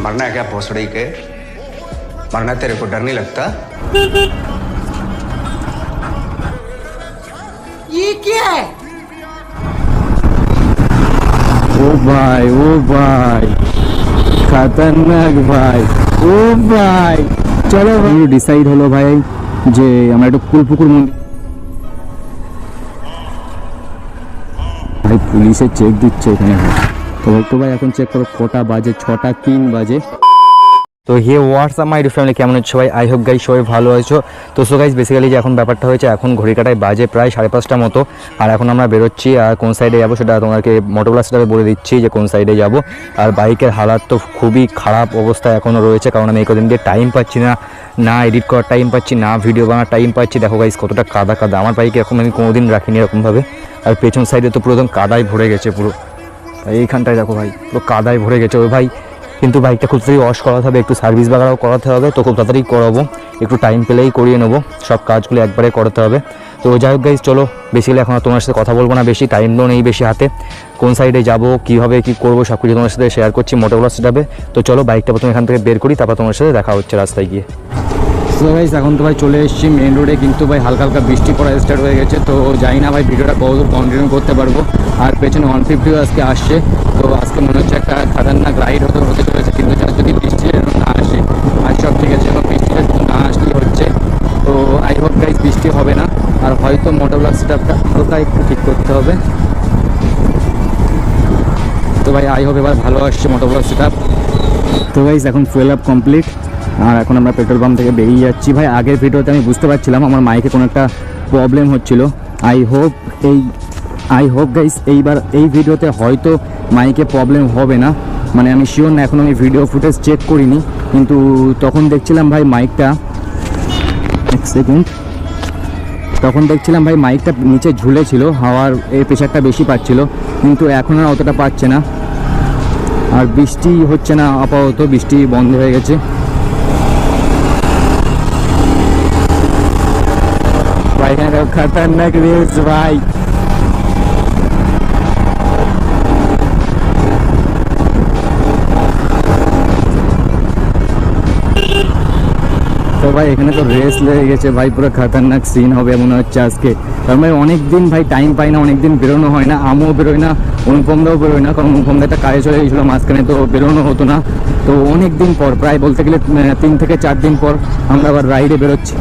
मरना है क्या भोसड़ी के मरना तेरे को डर नहीं लगता ये क्या है ও ভাই ও ভাই খাতারনাক ভাই ও ভাই চলো ভাই ডিসাইড হলো ভাই যে আমরা একটু কুলপুকুর মন্দির ভাই পুলিশে চেক দিচ্ছে এখানে ভাই তো ভাই, এখন চেক করো কটা বাজে, ছটা তিন বাজে। তো হে হোয়াটসঅ্যাপ মাই ফ্যামিলি কেমন হচ্ছে সবাই? আই হোপ গাই সবাই ভালো আছো। তো সো গাইজ বেসিক্যালি যে এখন ব্যাপারটা হয়েছে, এখন ঘড়ি কাটায় বাজে প্রায় সাড়ে পাঁচটা মতো। আর এখন আমরা বেরোচ্ছি, আর কোন সাইডে যাব সেটা তোমাকে মোটোক্লাসটাকে বলে দিচ্ছি যে কোন সাইডে যাব। আর বাইকের হালাত তো খুবই খারাপ অবস্থা এখনও রয়েছে, কারণ আমি এই কদিন দিয়ে টাইম পাচ্ছি না। না এডিট করার টাইম পাচ্ছি, না ভিডিও বানার টাইম পাচ্ছি। দেখো গাইজ কতটা কাদা কাদা আমার বাইক এরকম আমি কোনোদিন রাখিনি এরকমভাবে। আর পেছন সাইডে তো পুরো একদম কাদায় ভরে গেছে পুরো। এইখানটায় দেখো ভাই, পুরো কাদায় ভরে গেছে ওই ভাই। কিন্তু বাইকটা খুব তাড়াতাড়ি ওয়াশ করাতে হবে, একটু সার্ভিস বাগারাও করাতে হবে, তো খুব তাড়াতাড়ি করাবো। একটু টাইম পেলেই করিয়ে নেব, সব কাজগুলো একবারে করাতে হবে। তো যাই হোক গাইজ চলো বেসিক্যালি এখন তোমার সাথে কথা বলব না, বেশি টাইমও নেই বেশি হাতে। কোন সাইডে যাব কীভাবে কী করব সব কিছু তোমার সাথে শেয়ার করছি মোটোগুলো সেটাবে তো চলো বাইকটা প্রথমে এখান থেকে বের করি, তারপর তোমার সাথে দেখা হচ্ছে রাস্তায় গিয়ে। সো গাইস এখন তো ভাই চলে এসেছি মেন রোডে কিন্তু ভাই হালকা হালকা বৃষ্টি পড়া স্টার্ট হয়ে গেছে, তো জানি না ভাই ভিডিওটা কতদূর কন্টিনিউ করতে পারব। আর পেছনে ওয়ান ফিফটিও আজকে আসছে, তো আজকে মনে হচ্ছে একটা খাতারনাক রাইড হতে হতে চলেছে, কিন্তু যদি বৃষ্টি না আসে, আর সব ঠিক আছে এবং বৃষ্টি যেন না আসলেই হচ্ছে। তো আই হোপ গাইস বৃষ্টি হবে না, আর হয়তো মোটর ব্লক সেটআপটা হালকা একটু ঠিক করতে হবে। তো ভাই আই হোপ এবার ভালো আসছে মোটর ব্লক সেটআপ তো গাইস এখন ফুয়েল আপ কমপ্লিট আর এখন আমরা পেট্রোল পাম্প থেকে বেরিয়ে যাচ্ছি। ভাই, আগের ভিডিওতে আমি বুঝতে পারছিলাম আমার মাইকে কোনো একটা প্রবলেম হচ্ছিল। আই হোপ এই আই হোপ গাইস এইবার এই ভিডিওতে হয়তো মাইকে প্রবলেম হবে না। মানে আমি শিওর না, এখন আমি ভিডিও ফুটেজ চেক করিনি। কিন্তু তখন দেখছিলাম ভাই মাইকটা, এক সেকেন্ড তখন দেখছিলাম ভাই মাইকটা নিচে ঝুলেছিল, হাওয়ার এই প্রেশারটা বেশি পাচ্ছিল। কিন্তু এখন আর অতটা পাচ্ছে না। আর বৃষ্টি হচ্ছে না, আপাতত বৃষ্টি বন্ধ হয়ে গেছে। হ্যাঁ খতরনাক রেস ভাই তো ভাই, এখানে তো রেস লেগে গেছে। ভাই, পুরো খতরনাক সিন হবে মনে হচ্ছে আজকে। কারণ ভাই অনেক দিন ভাই টাইম পাই না অনেক দিন বেরোনো হয় না। আমিও বেরোই না অনুপমদাও বেরোয় না, কারণ অনুপমদা একটা কাজে চলে গেছিল, মাঝখানে তো বেরোনো হতো না। তো অনেক দিন পর, প্রায় বলতে গেলে তিন থেকে চার দিন পর আমরা আবার রাইডে বেরোচ্ছি।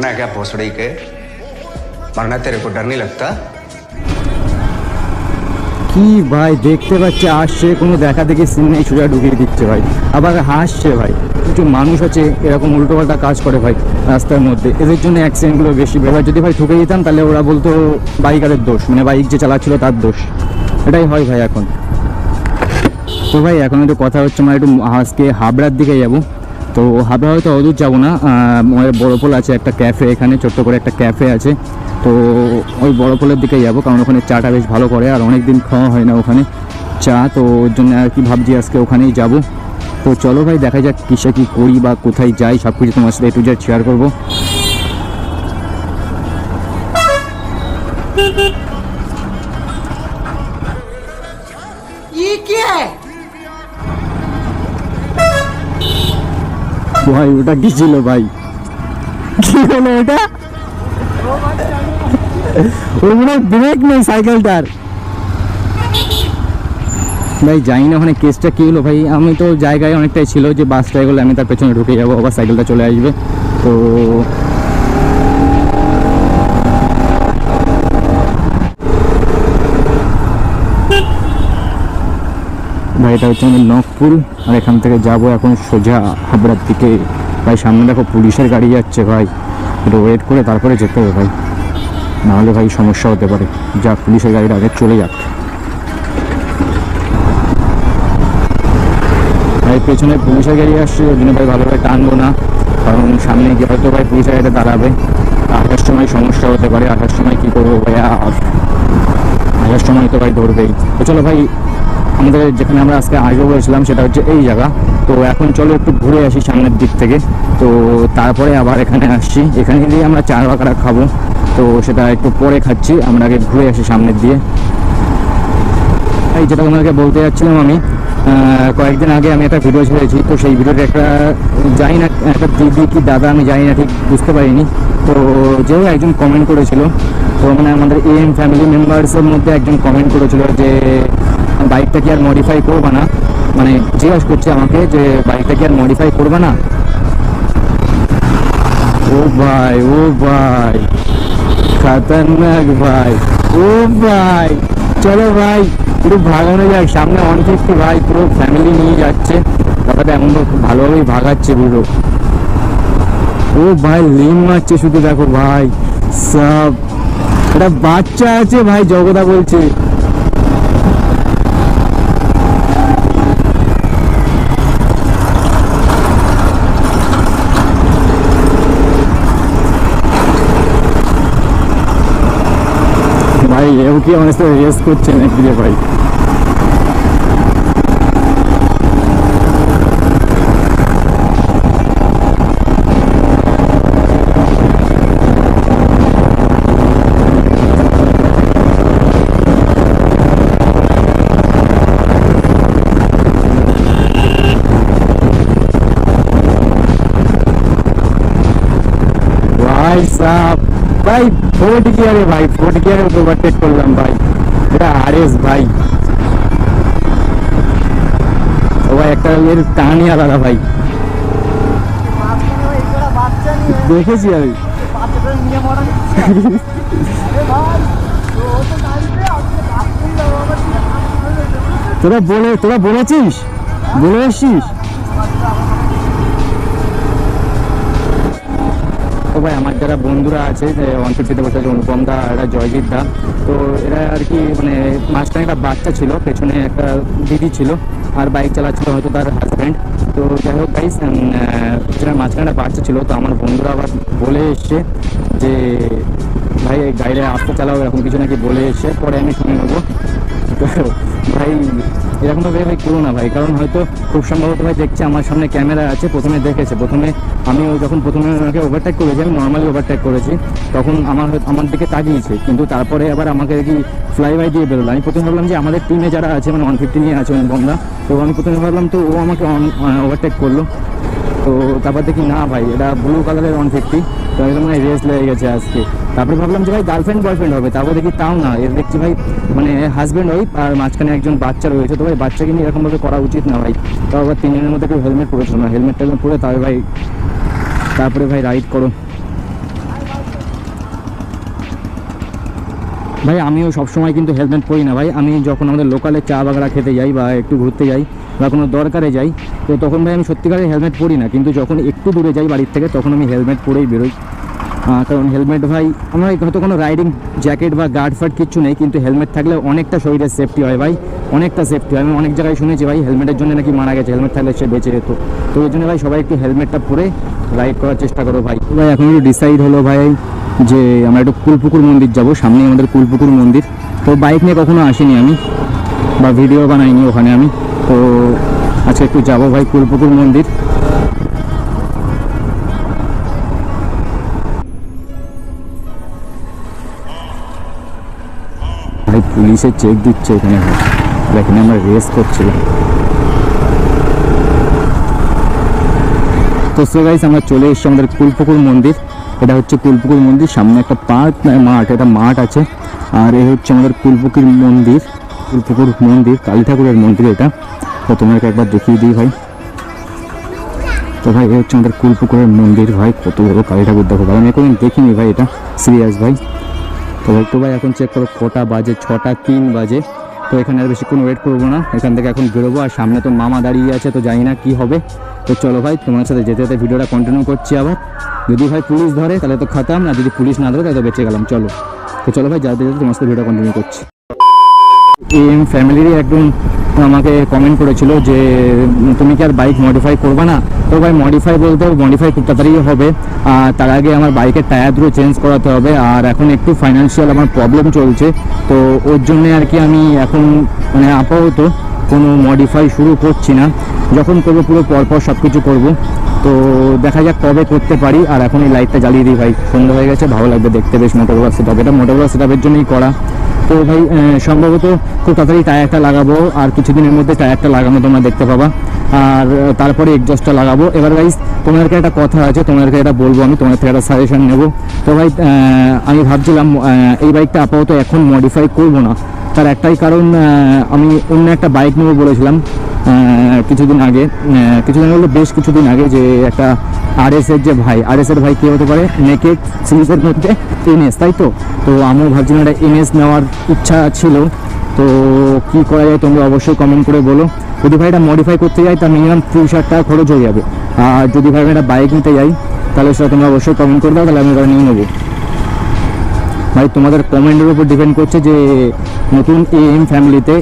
मरना है क्या भोसड़ी के मरना तेरे को डर नहीं लगता কি ভাই দেখতে পাচ্ছে আসছে কোনো দেখা দেখি সিন নেই সোজা ঢুকিয়ে দিচ্ছে ভাই আবার হাসছে ভাই কিছু মানুষ আছে এরকম উল্টোপাল্টা কাজ করে ভাই রাস্তার মধ্যে এদের জন্য অ্যাক্সিডেন্টগুলো বেশি এবার যদি ভাই ঠুকে দিতাম তাহলে ওরা বলতো বাইকারের দোষ মানে বাইক যে চালাচ্ছিল তার দোষ এটাই হয় ভাই এখন তো ভাই এখন একটু কথা হচ্ছে আমরা একটু আজকে হাবড়ার দিকে যাব তো হাবড়া হয়তো অদূর যাবো না আহ, আমাদের বড়পোল আছে একটা ক্যাফে এখানে ছোট্ট করে একটা ক্যাফে আছে তো ওই বড়পোলের দিকে যাব কারণ ওখানে চাটা বেশ ভালো করে আর অনেক দিন খাওয়া হয় না ওখানে চা তো ওর জন্য আর কি ভাবছি আজকে ওখানেই যাব তো চলো ভাই দেখা যাক কিসে কী করি বা কোথায় যাই সব কিছু তোমার সাথে একটু যা শেয়ার করবো ये क्या है ভাই ওটা কি ছিল ভাই? কি হলো ওটা। ওর মনে ব্রেক নেই সাইকেলটার। ভাই জানি না ওখানে কেসটা কী হলো ভাই। আমি তো জায়গায় অনেকটাই ছিল যে বাসটা এগুলো আমি তার পেছনে ঢুকে যাব আবার সাইকেলটা চলে আসবে। তো এটা হচ্ছে আমাদের নখপুর আর এখান থেকে যাব এখন সোজা হাবড়ার দিকে। ভাই, সামনে দেখো পুলিশের গাড়ি যাচ্ছে, ভাই। একটু ওয়েট করে তারপরে যেতে হবে, ভাই। নাহলে ভাই সমস্যা হতে পারে। যা, পুলিশের গাড়িটা আগে চলে যাক। ভাই, পেছনে পুলিশের গাড়ি আসছে, ওই জন্য ভাই ভালোভাবে টানবো না। কারণ সামনে গিয়ে হয়তো ভাই পুলিশের গাড়িটা দাঁড়াবে। আসার সময় সমস্যা হতে পারে। আসার সময় কী করব ভাই আসার সময় তো ভাই ধরবেই। তো চলো ভাই আমাদের যেখানে আমরা আজকে আসব বলেছিলাম সেটা হচ্ছে এই জায়গা। তো এখন চলো একটু ঘুরে আসি সামনের দিক থেকে। তো তারপরে আবার এখানে আসছি। এখানে গিয়ে আমরা চার বাকারা খাব। তো সেটা একটু পরে খাচ্ছি। আমরা আগে ঘুরে আসি সামনের দিয়ে এই যেটা তোমাদেরকে বলতে যাচ্ছিলাম আমি কয়েকদিন আগে আমি একটা ভিডিও ছেড়েছি। তো সেই ভিডিওটা একটা, জানি না, একটা দিদি কি দাদা, আমি জানি না ঠিক, বুঝতে পারিনি। তো যেও একজন কমেন্ট করেছিল, তো মানে আমাদের এম ফ্যামিলি মেম্বার্সের মধ্যে একজন কমেন্ট করেছিল যে বাইকটা কি আর মডিফাই করবে না? মানে জিজ্ঞাসা করছে আমাকে যে বাইকটা কি আর মডিফাই করবে না? ও ভাই ও ভাই, খতরনাক ভাই, ও ভাই, চলো ভাই, পুরো ভাগানো যাক, সামনে ওয়ান ফিফটি ভাই, পুরো ফ্যামিলি নিয়ে যাচ্ছে। ব্যাপারটা এমন ভালোভাবেই ভাগাচ্ছে পুরো। ও ভাই, লিম মারছে শুধু দেখো ভাই, সব। একটা বাচ্চা আছে ভাই, জগদা বলছে। ভাই এও কি আমার সাথে রেস করছে নাকি রে ভাই সাহ ভাই ফোর্ট গিয়ারে ভাই ফোর্ট গিয়ারে ওভারটেক করলাম ভাই। এটা আরএস ভাই। ও ভাই, একটা এর কাহানি আলাদা ভাই। দেখেছি আমি। তোরা বলে, তোরা বলেছিস? বলে এসছিস? ভাই আমার যারা বন্ধুরা আছে, যে ফিফটিতে বসে আছে, অনুপম দা একটা জয়জিৎ দা, তো এরা আর কি মানে মাঝখানে একটা বাচ্চা ছিল, পেছনে একটা দিদি ছিল, আর বাইক চালাচ্ছিল হয়তো তার হাজব্যান্ড তো যাই হোক গাইস যেটা মাঝখানে একটা বাচ্চা ছিল, তো আমার বন্ধুরা আবার বলে এসছে যে, ভাই গাড়িটা আস্তে চালাও, এরকম কিছু নাকি বলে এসছে, পরে আমি শুনে নেব। ভাই, এরকম ভাবে ভাই করো না ভাই। কারণ হয়তো খুব সম্ভবত ভাই দেখছে আমার সামনে ক্যামেরা আছে, প্রথমে দেখেছে। প্রথমে আমি যখন প্রথমে ওনাকে ওভারটেক করেছি, আমি নর্মালি ওভারটেক করেছি। তখন আমার আমার দিকে তাকিয়েছে। কিন্তু তারপরে আবার আমাকে কি ফ্লাই বাই দিয়ে বেরোলো। আমি প্রথমে ভাবলাম যে আমাদের টিমে যারা আছে মানে ওয়ান ফিফটি নিয়ে আছে বন্ধা, তো আমি প্রথমে ভাবলাম তো ও আমাকে ওভারটেক করল। তো তারপর দেখি, না ভাই, এটা ব্লু কালারের ওয়ান ফিফটি তো একদম মানে রেস লেগে গেছে আজকে। তারপরে ভাবলাম যে, ভাই গার্লফ্রেন্ড বয়ফ্রেন্ড হবে। তারপর দেখি, তাও না। এর দেখছি, ভাই মানে হাজব্যান্ড ওই, আর মাঝখানে একজন বাচ্চা রয়েছে। তো ভাই, বাচ্চাকে নিয়ে এরকমভাবে করা উচিত না ভাই। তো আবার তিনজনের মধ্যে কেউ হেলমেট পরেছিল না। হেলমেট টেলমেট পরে তবে ভাই, তারপরে ভাই রাইড করো। ভাই, আমিও সবসময় কিন্তু হেলমেট পরি না ভাই। আমি যখন আমাদের লোকালে চা বাগড়া খেতে যাই বা একটু ঘুরতে যাই বা কোনো দরকারে যাই, তো তখন ভাই আমি সত্যিকারের হেলমেট পরি না। কিন্তু যখন একটু দূরে যাই বাড়ির থেকে, তখন আমি হেলমেট পরেই বেরোই। কারণ হেলমেট ভাই, আমার হয়তো কোনো রাইডিং জ্যাকেট বা গার্ড ফার্ড কিচ্ছু নেই, কিন্তু হেলমেট থাকলে অনেকটা শরীরের সেফটি হয় ভাই, অনেকটা সেফটি হয়। আমি অনেক জায়গায় শুনেছি ভাই, হেলমেটের জন্য নাকি মারা গেছে, হেলমেট থাকলে সে বেঁচে যেত। তো ওই জন্য ভাই সবাই একটু হেলমেটটা পরে রাইড করার চেষ্টা করো ভাই। ভাই, এখন একটু ডিসাইড হলো ভাই যে আমরা একটু কুলপুকুর মন্দির যাব, সামনেই আমাদের কুলপুকুর মন্দির। তো বাইক নিয়ে কখনো আসিনি আমি, বা ভিডিও বানাইনি ওখানে আমি। তো আজকে একটু যাব ভাই কুলপুকুর মন্দির। ভাই, পুলিশে চেক দিচ্ছে এখানে। এখানে আমরা রেস করছিলাম। তো সো গাইস আমরা চলে এসেছি আমাদের কুলপুকুর মন্দির। এটা হচ্ছে কুলপুকুর মন্দির। সামনে একটা পার্ক মাঠ এটা মাঠ আছে। আর এ হচ্ছে আমাদের কুলপুকুর মন্দির। কুলপুকুর মন্দির, কালী ঠাকুরের মন্দির এটা। তো তোমাকে একবার দেখিয়ে দিই ভাই। তো ভাই এই হচ্ছে আমাদের কুলপুকুরের মন্দির ভাই। কত বড় কালী ঠাকুর, দেখো ভাই, আমি কোনোদিন দেখিনি ভাই এটা সিরিয়াস ভাই। তো ভাই তো ভাই, এখন চেক করো, কটা বাজে? ছটা তিন বাজে। তো এখানে আর বেশিক্ষণ ওয়েট করব না। এখান থেকে এখন বেরোবো, আর সামনে তো মামা দাঁড়িয়ে আছে, তো জানি না কি হবে। তো চলো ভাই তোমার সাথে যেতে যেতে ভিডিওটা কন্টিনিউ করছি আবার। যদি ভাই পুলিশ ধরে, তাহলে তো খাতাম না যদি পুলিশ না ধরে, তাহলে তো বেঁচে গেলাম, চলো। তো চলো ভাই, যাতে যেতে তোমার সাথে ভিডিও কন্টিনিউ করছি। এম ফ্যামিলিরই একজন আমাকে কমেন্ট করেছিল যে, তুমি কি আর বাইক মডিফাই করবে না? তো ভাই মডিফাই বলতে মডিফাই খুব তাড়াতাড়ি হবে। আর তার আগে আমার বাইকের টায়ার দুটো চেঞ্জ করাতে হবে। আর এখন একটু ফাইন্যান্সিয়াল আমার প্রবলেম চলছে। তো ওর জন্য আর কি আমি এখন মানে আপাতত কোনো মডিফাই শুরু করছি না। যখন করব পুরো পরপর সব কিছু করব। তো দেখা যাক কবে করতে পারি। আর এখন এই লাইটটা জ্বালিয়ে দিই ভাই। সন্ধ্যা হয়ে গেছে, ভালো লাগবে দেখতে বেশ মোটোরোলা সেট আপ এটা মোটোরোলা সেট আপের জন্যই করা। তো ভাই সম্ভবত খুব তাড়াতাড়ি টায়ারটা লাগাবো আর কিছুদিনের মধ্যে টায়ারটা লাগানো তোমরা দেখতে পাবা। আর তারপরে এক্সস্টটা লাগাবো। এবার গাইস তোমাদেরকে একটা কথা আছে, তোমাদেরকে এটা বলব আমি, তোমাদের থেকে একটা সাজেশন নেব। তো ভাই আমি ভাবছিলাম এই বাইকটা আপাতত এখন মডিফাই করব না। তার একটাই কারণ আমি অন্য একটা বাইক নেব বলেছিলাম কিছুদিন আগে। কিছুদিন বলতে বেশ কিছুদিন আগে যে একটা আরএস এর যে ভাই আরএস এর ভাই কে হতে পারে? নেকেড সিরিজের মধ্যে এনএস তাই তো? তো আমিও ভাবছিলাম একটা এনএস নেওয়ার ইচ্ছা ছিল। তো কি করা যায় তোমরা অবশ্যই কমেন্ট করে বলো। যদি ভাই এটা মডিফাই করতে যাই, তার মিনিমাম তিরিশ হাজার টাকা খরচ হয়ে যাবে। আর যদি ভাই আমি একটা বাইক নিতে যাই, তাহলে সেটা তোমরা অবশ্যই কমেন্ট করে দাও, তাহলে আমি ওটা নিয়ে নেব। ভাই, তোমাদের কমেন্টের উপর ডিপেন্ড করছে যে নতুন এ এম ফ্যামিলিতে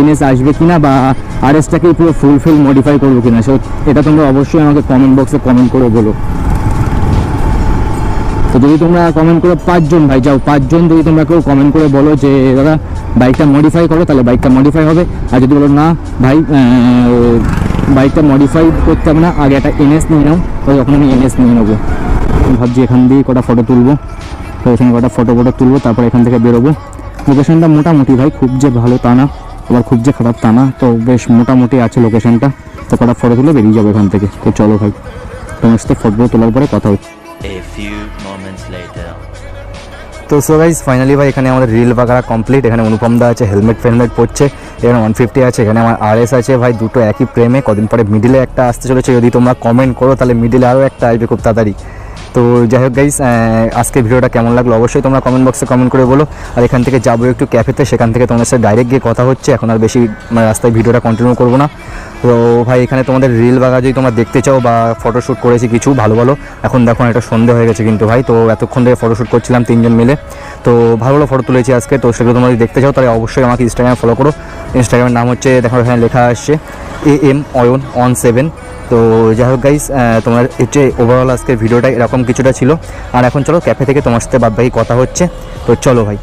এনএস আসবে কিনা বা আর এসটাকে পুরো ফুলফিল মডিফাই করব কিনা। সো এটা তোমরা অবশ্যই আমাকে কমেন্ট বক্সে কমেন্ট করে বলো। তো যদি তোমরা কমেন্ট করো পাঁচজন ভাই, যাও, পাঁচজন যদি তোমরা কেউ কমেন্ট করে বলো যে, দাদা বাইকটা মডিফাই করো, তাহলে বাইকটা মডিফাই হবে। আর যদি বলো, না, ভাই বাইকটা মডিফাই করতে হবে না, আগে একটা এনএস নিয়ে নাও। তখন আমি এনএস নিয়ে নেব। ভাবছি এখান দিয়ে কটা ফটো তুলবো। তো এখানে কটা ফটো ফটো তুলবো তারপর এখান থেকে বেরোবো। লোকেশনটা মোটামুটি ভাই খুব যে ভালো তা না আবার খুব যে খারাপ তা না তো বেশ মোটামুটি আছে লোকেশনটা তো কটা ফটো তুলে বেরিয়ে যাব এখান থেকে। তো চলো ভাই তোমার সাথে ফটো তোলার পরে কথা হচ্ছে. তো সো গাইজ ফাইনালি ভাই এখানে আমাদের রিল বাগারা কমপ্লিট এখানে অনুপম দা আছে হেলমেট ফেলমেট পড়ছে এখানে ওয়ান ফিফটি আছে এখানে আমার আর এস আছে ভাই দুটো একই প্রেমে কদিন পরে মিডিলে একটা আসতে চলেছে যদি তোমরা কমেন্ট করো তাহলে মিডিলে আরও একটা আসবে খুব তাড়াতাড়ি। তো যাই হোক গাইস আজকে ভিডিওটা কেমন লাগল অবশ্যই তোমরা কমেন্ট বক্সে কমেন্ট করে বলো। আর এখান থেকে যাব একটু ক্যাফেতে সেখান থেকে তোমাদের সাথে ডাইরেক্ট গিয়ে কথা হচ্ছে। এখন আর বেশি মানে রাস্তায় ভিডিওটা কন্টিনিউ করব না। তো ভাই, এখানে তোমাদের রিল বাগা যদি তোমরা দেখতে চাও বা ফটোশ্যুট করেছি কিছু, ভালো ভালো এখন দেখো এটা সন্ধে হয়ে গেছে কিন্তু ভাই, তো এতক্ষণ ধরে ফটোশ্যুট করছিলাম তিনজন মিলে। তো ভালো ভালো ফটো তুলেছি আজকে, তো সেগুলো তোমরা যদি দেখতে চাও, তাহলে অবশ্যই আমাকে ইনস্টাগ্রামে ফলো করো। ইনস্টাগ্রামের নাম হচ্ছে, দেখো এখানে লেখা আসছে এ এম অয়ন অন সেভেন তো যাই হোক গাইস তোমার হচ্ছে ওভারঅল আজকের ভিডিওটা এরকম কিছুটা ছিল। আর এখন চলো ক্যাফে থেকে তোমার সাথে বাদবাকি কথা হচ্ছে। তো চলো ভাই।